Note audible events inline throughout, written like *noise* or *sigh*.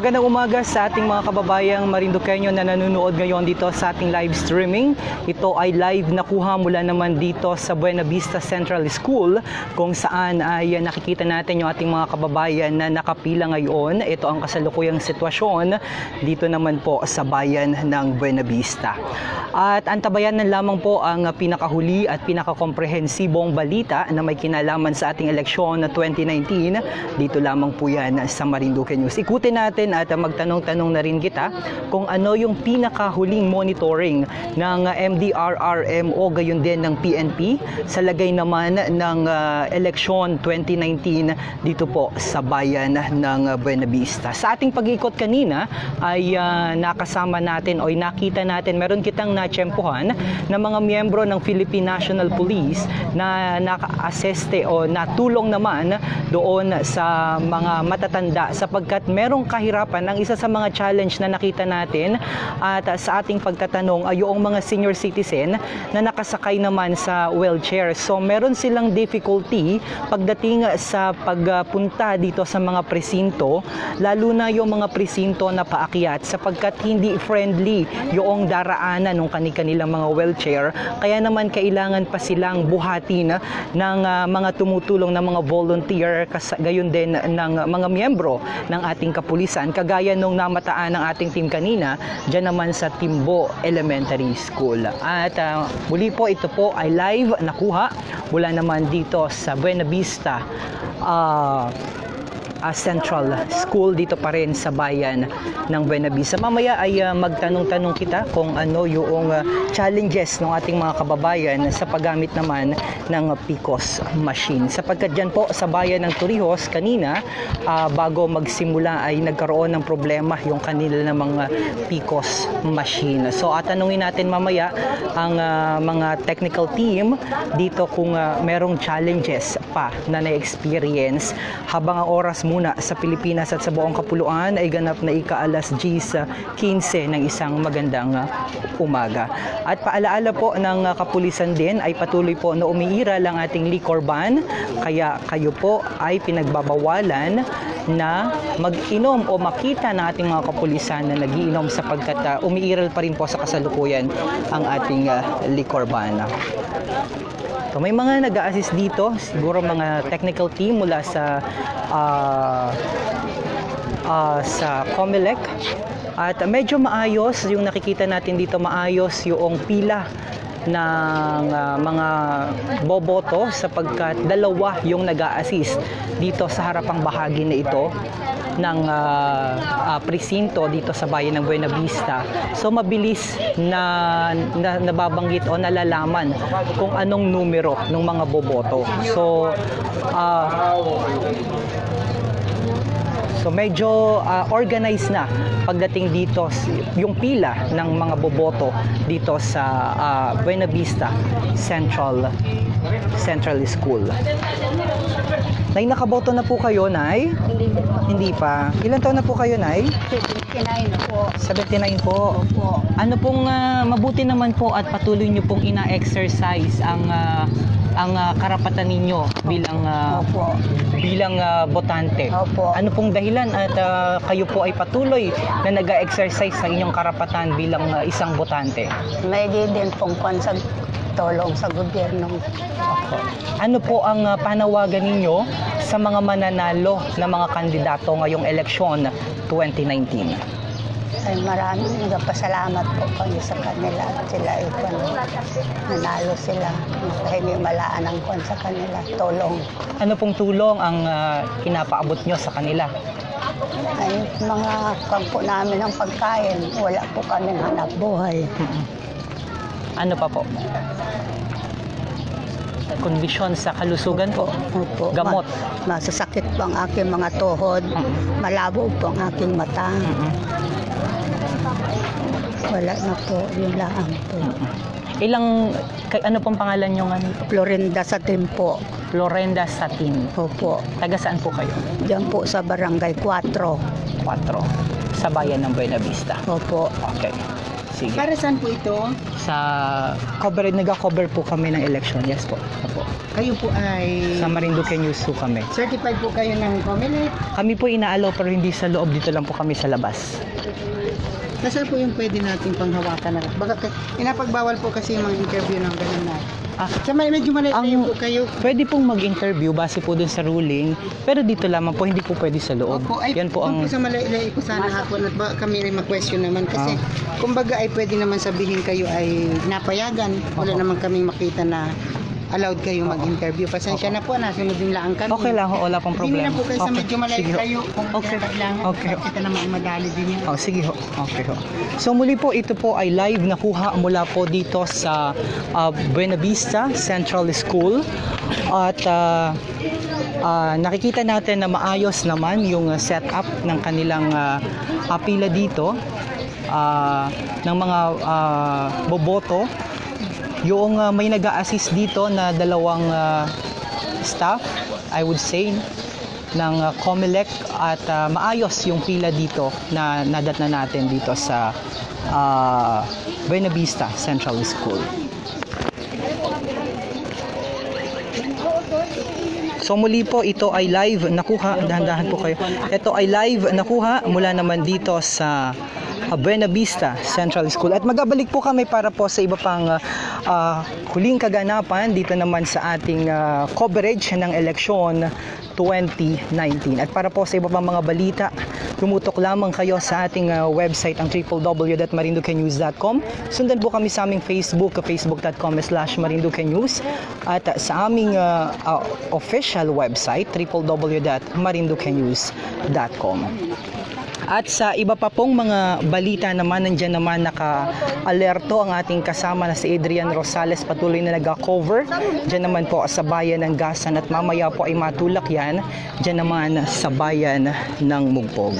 Magandang umaga sa ating mga kababayang Marinduqueño na nanonood ngayon dito sa ating live streaming. Ito ay live na kuha mula naman dito sa Buena Vista Central School kung saan ay nakikita natin yung ating mga kababayan na nakapila ngayon. Ito ang kasalukuyang sitwasyon dito naman po sa bayan ng Buena Vista. At antabayan na lamang po ang pinakahuli at pinakakomprehensibong balita na may kinalaman sa ating eleksyon na 2019. Dito lamang po yan sa Marinduque News. Ikutin natin at magtanong-tanong na rin kita kung ano yung pinakahuling monitoring ng MDRRMO gayon din ng PNP sa lagay naman ng uh, eleksyon 2019 dito po sa bayan ng Buena Vista. Sa ating pag-ikot kanina ay uh, nakasama natin o nakita natin meron kitang natsyempohan na mga miyembro ng Philippine National Police na naka-asseste o natulong naman doon sa mga matatanda sapagkat merong kahirapan ang isa sa mga challenge na nakita natin at uh, sa ating pagtatanong ay yung mga senior citizen na nakasakay naman sa wheelchair. So meron silang difficulty pagdating sa pagpunta dito sa mga presinto, lalo na yung mga presinto na paakyat sapagkat hindi friendly yung daraanan ng kanilang mga wheelchair. Kaya naman kailangan pa silang buhatin ng uh, mga tumutulong na mga volunteer gayon din ng mga miyembro ng ating kapulisan kagaya nung namataan ng ating team kanina dyan naman sa Timbo Elementary School. At uh, muli po ito po ay live nakuha mula naman dito sa Buena Vista uh, uh, Central School dito pa rin sa bayan ng Buena Vista. Mamaya ay uh, magtanong-tanong kita kung ano yung uh, challenges ng ating mga kababayan sa paggamit naman ng PICOS machine. Sapagkat dyan po sa bayan ng Torrijos kanina uh, bago magsimula ay nagkaroon ng problema yung kanila ng mga PICOS machine. So at tanungin natin mamaya ang uh, mga technical team dito kung uh, merong challenges pa na na-experience habang ang oras muna sa Pilipinas at sa buong kapuluan ay ganap na ika-alas G sa 15 ng isang magandang umaga. At paalaala po ng kapulisan din ay patuloy po na umiira lang ating liquor ban kaya kayo po ay pinagbabawalan na mag-inom o makita ng ating mga kapulisan na nagiinom sapagkat uh, umiiral pa rin po sa kasalukuyan ang ating uh, liquor ban. So, may mga nag-assist dito, siguro mga technical team mula sa uh, uh, sa Comelec. At medyo maayos yung nakikita natin dito, maayos yung pila ng uh, mga boboto sapagkat dalawa yung nag assist dito sa harapang bahagi na ito ng uh, uh, presinto dito sa bayan ng Buena Vista. So mabilis na, na nababanggit o nalalaman kung anong numero ng mga boboto. So uh, So medyo uh, organized na pagdating dito yung pila ng mga boboto dito sa uh, Buena Vista Central Central School. Nay, nakaboto na po kayo, Nay? Hindi. Hindi pa. Ilan taon na po kayo, Nay? 79 po. 79 po. Opo. Ano pong ah, mabuti naman po at patuloy nyo pong ina-exercise ang ah, ang ah, karapatan ninyo bilang ah, Opo. bilang ah, botante. Opo. Ano pong dahilan at ah, kayo po ay patuloy na nag-exercise sa inyong karapatan bilang ah, isang botante? May di din pong kwan sa tulong sa gobyerno. Ano po ang ah, panawagan ninyo sa mga mananalo na mga kandidato ngayong eleksyon 2019? Ay maraming nagpasalamat po kami sa kanila. Sila ay kwan, nanalo sila. Dahil may malaan ang kwan sa kanila. Tulong. Ano pong tulong ang ah, pinapaabot nyo sa kanila? Ay mga kwan po namin ng pagkain. Wala po kami hanap buhay. Ano pa po? Kondisyon sa kalusugan po. Opo. Gamot. Ma- masasakit po ang aking mga tuhod. Mm. Malabo po ang aking mata. Mm-mm. Wala na po. Yun lang po. Ilang, kay, ano pong pangalan nyo nga nito? Florinda sa Timpo. Florenda Satin. Opo. Taga saan po kayo? Diyan po sa Barangay 4. 4. Sa bayan ng Buena Vista. Opo. Okay. Sige. Para saan po ito? Sa cover, nag-cover po kami ng election. Yes po. Opo. Kayo po ay Sa Marinduque News po kami. certified po kayo ng COMELEC. Kami po inaalaw pero hindi sa loob. Dito lang po kami sa labas. Nasaan po yung pwede nating panghawakan na? Baka ka- inapagbawal po kasi yung mga interview ng ganun na. Ah, Sa may medyo maliit na Ang- po kayo. Pwede pong mag-interview base po dun sa ruling, pero dito lamang po, hindi po pwede sa loob. Opo, ay, Yan po ang... po sa maliit ko sana hapon at ba, kami rin mag-question naman kasi Ah. kumbaga ay pwede naman sabihin kayo ay napayagan. Wala Opo. naman kaming makita na allowed kayo mag-interview. Pasensya na po, nasunod din lang kami. Okay lang, ho, wala pong Hindi problema. na po kayo sa Okay, medyo malayo sige ho. kayo kung Okay. kailangan. Okay. Kita naman ay madali din yan. Oh, sige ho. Okay ho. So muli po, ito po ay live nakuha mula po dito sa ah, Buena Vista Central School. At ah, ah, nakikita natin na maayos naman yung ah, setup ng kanilang ah, ah, pila dito ah, ng mga ah, boboto. Yung ah, may nag assist dito na dalawang ah, staff, I would say, ng uh, COMELEC at uh, maayos yung pila dito na nadat na natin dito sa uh, Buena Vista Central School. So muli po ito ay live nakuha, dahan-dahan po kayo. Ito ay live nakuha mula naman dito sa uh, Buena Vista Central School. At magabalik po kami para po sa iba pang uh, uh, huling kaganapan dito naman sa ating uh, coverage ng eleksyon 2019. At para po sa iba pang mga balita, tumutok lamang kayo sa ating uh, website ang www.marinduquenews.com. Sundan po kami sa aming Facebook, facebook.com slash marinduquenews at uh, sa aming uh, uh, official website www.marinduquenews.com. At sa iba pa pong mga balita naman, nandyan naman naka-alerto ang ating kasama na si Adrian Rosales patuloy na nag-cover. Diyan naman po sa bayan ng Gasan at mamaya po ay matulak yan diyan naman sa bayan ng Mugpog.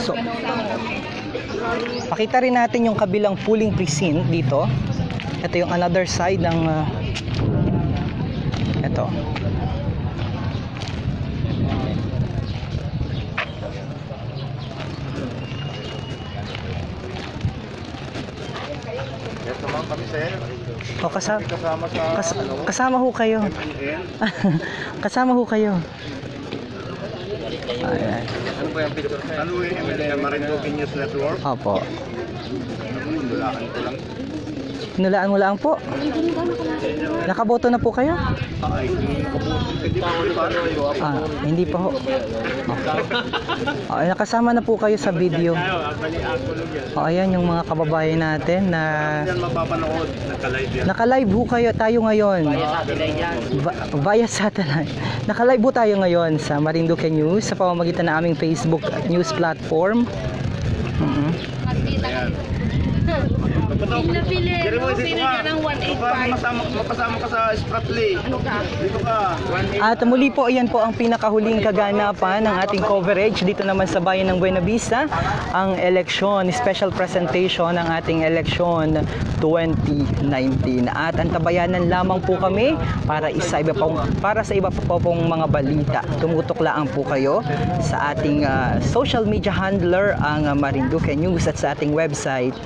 So, pakita rin natin yung kabilang pooling precinct dito. Ito yung another side ng uh, ito. O kasama, kasama sa kas, ano, kasama ho kayo. *laughs* Kasama ho kayo. Ayan. Ano ba yung? Ano yung Marinduque News Network? Opo. Ko lang. Nulaan mo lang po. Nakaboto na po kayo? Ah, hindi pa ho. Okay. Okay, nakasama na po kayo sa video. O, ayan yung mga kababayan natin na Yan mapapanood. Naka-live yan. Ho kayo tayo ngayon. Va- via satellite. Naka-live ho tayo ngayon sa Marinduque News sa pamamagitan ng aming Facebook news platform. Mhm. Dito sino ka. ng Dito ka, 185? Masama, mapasama ka sa Spratly. Ano ka? Dito ka. At muli po, ayan po ang pinakahuling kaganapan ng ating coverage dito naman sa bayan ng Buena Vista, ang eleksyon, special presentation ng ating eleksyon 2019. At antabayanan lamang po kami para isa iba pong, para sa iba pa po pong mga balita. Tumutok lang po kayo sa ating ah, social media handler ang Marinduque News at sa ating website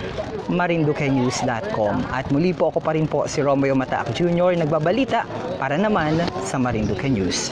marinduquenews.com. At muli po ako pa rin po si Romeo Mataak Jr. nagbabalita para naman sa Marinduque News.